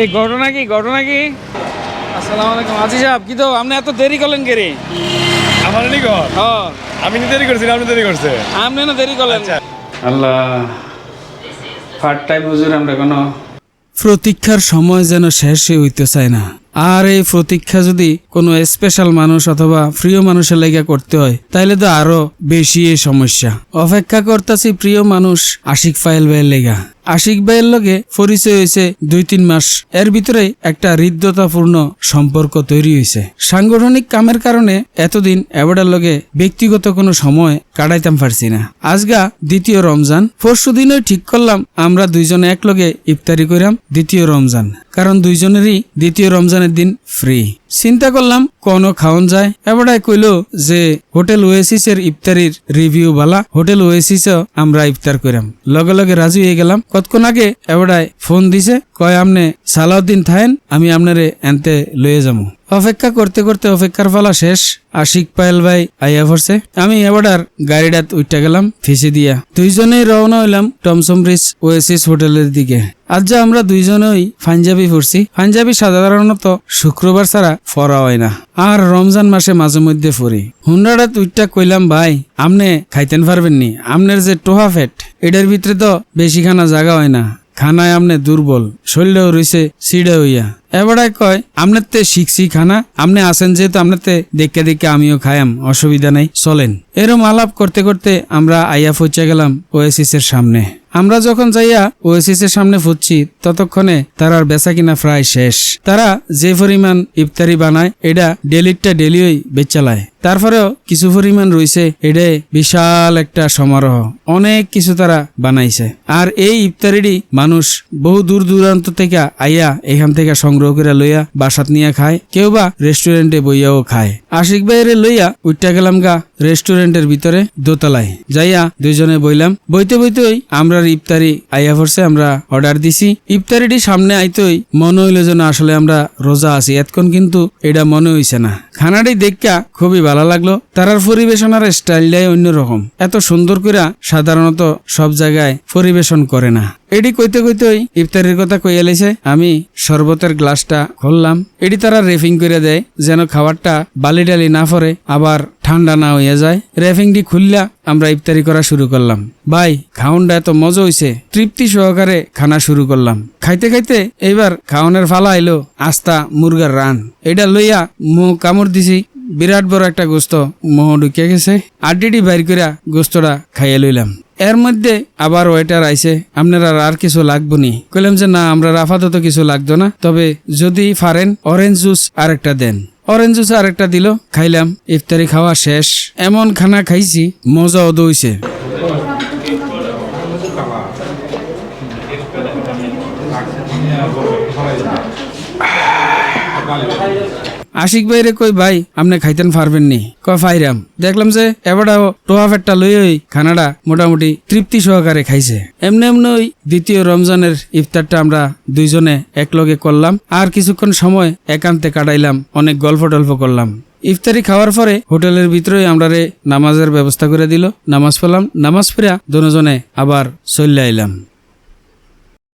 এই ঘটনা কি ঘটনা কি? আসসালামু আলাইকুম। আজি সাহেব কি তো আপনি এত দেরি করলেন কে রে? আমার নি ঘর? আমি নি দেরি করছি আপনি দেরি করছে আপনি না দেরি করলেন। আচ্ছা। আল্লাহ ফার্ট টাইম হুজুর আমরা কোনো প্রতীক্ষার সময় যেন শেষই হইতে চায় না। আর এই প্রতীক্ষা যদি কোনো স্পেশাল মানুষ অথবা প্রিয় মানুষের লেগে করতে হয় তাইলে তো আরও বেশি এই সমস্যা। অপেক্ষা করতেছি প্রিয় মানুষ আশিক ফাইল ভাইয়ের লেগা। আশিক ভাইয়ের লগে পরিচয় হয়েছে দুই তিন মাস। এর ভিতরে একটা হৃদ্যতাপূর্ণ সম্পর্ক তৈরি হয়েছে। সাংগঠনিক কামের কারণে এতদিন এবারের লগে ব্যক্তিগত কোনো সময় কাটাইতাম পারছি না। আজগা দ্বিতীয় রমজান। পরশু দিনই ঠিক করলাম, আমরা দুইজনে এক লগে ইফতারি করিলাম দ্বিতীয় রমজান। কারণ দুইজনেরই দ্বিতীয় রমজানের দিন ফ্রি চিন্তা করলাম কোনো খাওন যায়। এবারে কইল যে, হোটেল ওয়েসিস এর ইফতারির রিভিউ বালা, হোটেল ওয়েসিস আমরা ইফতার করাম লগে লগে রাজি হয়ে গেলাম। কতক্ষণ আগে এবারে ফোন দিছে কয়, আমনে সালাউদ্দিন থাইন, আমি আপনারে এনতে লয়ে যাব অপেক্ষা করতে করতে অপেক্ষার ফলা শেষ। আশিক পায়েল ভাই আইয়া পড়ছে। আমি এবার গাড়িটাত উঠতে গেলাম, ফেসে দিয়া। দুইজনেই রওনা হইলাম টমসম ব্রিজ ওয়েসিস হোটেলের দিকে। আজ যা আমরা দুইজনেই পাঞ্জাবি পড়ছি পাঞ্জাবি সাধারণত শুক্রবার ছাড়া ফরা হয় না। আর রমজান মাসে মাঝে মধ্যে ফুরি হুন্ডাটা তুইটা কইলাম, ভাই, আমনে খাইতেন পারবেন নি আমনের যে টোহা ফেট, এটার ভিতরে তো বেশি খানা জায়গা হয় না। খানায় আমনে দুর্বল শৈল্যও রইছে সিডে হইয়া। এবারে কয় আমনের তে শিখছি খানা, আমনে আসেন যেহেতু আমনের তে দেখে দেখে আমিও খায়াম, অসুবিধা নাই, চলেন। এরম আলাপ করতে করতে আমরা আইয়া পৌঁছে গেলাম ওএসিস এর সামনে। আমরা যখন যাইয়া ওএসিস এর সামনে ফুটছি ততক্ষণে তারার বেচা কিনা প্রায় শেষ। তারা যে পরিমাণ ইফতারি বানায়, এটা ডেলিটা ডেলিওই বেচালায় তারপরেও কিছু পরিমাণ রইছে এটা বিশাল একটা সমারোহ। অনেক কিছু তারা বানাইছে। আর এই ইফতারিটি মানুষ বহু দূর দূরান্ত থেকে আইয়া এখান থেকে সংগ্রহ করে লইয়া বাসাত নিয়ে খায় কেউ বা রেস্টুরেন্টে বইয়াও খায়। আশিক ভাইয়ের লইয়া উঠতে গেলাম গা রেস্টুরেন্টের ভিতরে দোতলায়। যাইয়া দুইজনে বইলাম, বইতে বইতেই আমরা ইফতারি আইয়া পড়ছে, আমরা অর্ডার দিছি। ইফতারিটি সামনে আইতই মনে হইল যেন আসলে আমরা রোজা আছি, এতক্ষণ কিন্তু এটা মনে হইছে না। খানাটি দেখা খুবই ভালো লাগল, তারার পরিবেশনার স্টাইলটাই অন্যরকম। এত সুন্দর করে সাধারণত সব জায়গায় পরিবেশন করে না। এটি কইতে কইতেই ইফতারির কথা কইয়া লাইছে, আমি শরবতের গ্লাসটা খুললাম। এটি তারা রেফিং করে দেয়, যেন খাবারটা বালি ডালি না পরে আবার ঠান্ডা না হইয়া যায়। রেফিংটি খুললা, আমরা ইফতারি করা শুরু করলাম। ভাই খাউনটা এত মজা হইছে। তৃপ্তি সহকারে খানা শুরু করলাম। খাইতে খাইতে এইবার খাওনের ফালা আইলো, আস্তা মুরগার রান। এটা লইয়া মুখ কামড় দিছি বিরাট বড় একটা গোস্ত মোহ ঢুকিয়ে গেছে। আড্ডিটি বাইর করিয়া গোস্তটা খাইয়ে লইলাম। এর মধ্যে আবার ওয়েটার আইসে আপনারা আর কিছু লাগবো নি? কইলাম যে, না, আমরা আপাতত কিছু লাগতো না, তবে যদি পারেন অরেঞ্জ জুস আর একটা দেন। অরেঞ্জ জুস আর একটা দিল, খাইলাম, ইফতারি খাওয়া শেষ। এমন খানা খাইছি মজা দইছে আশিক ভাইরে কই, ভাই, আপনি খাইতেন পারবেন নি। কয়, ফাইরাম। দেখলাম যে এবারও টোয়া ফেটটা লই ওই খানাটা মোটামুটি তৃপ্তি সহকারে খাইছে। এমনি এমনি ওই দ্বিতীয় রমজানের ইফতারটা আমরা দুইজনে একলগে করলাম আর কিছুক্ষণ সময় একান্তে কাটাইলাম, অনেক গল্প টল্প করলাম। ইফতারি খাওয়ার পরে হোটেলের ভিতরে আমরা নামাজের ব্যবস্থা করে দিল। নামাজ পড়লাম, নামাজ পড়া দুজনে আবার চলে আইলাম।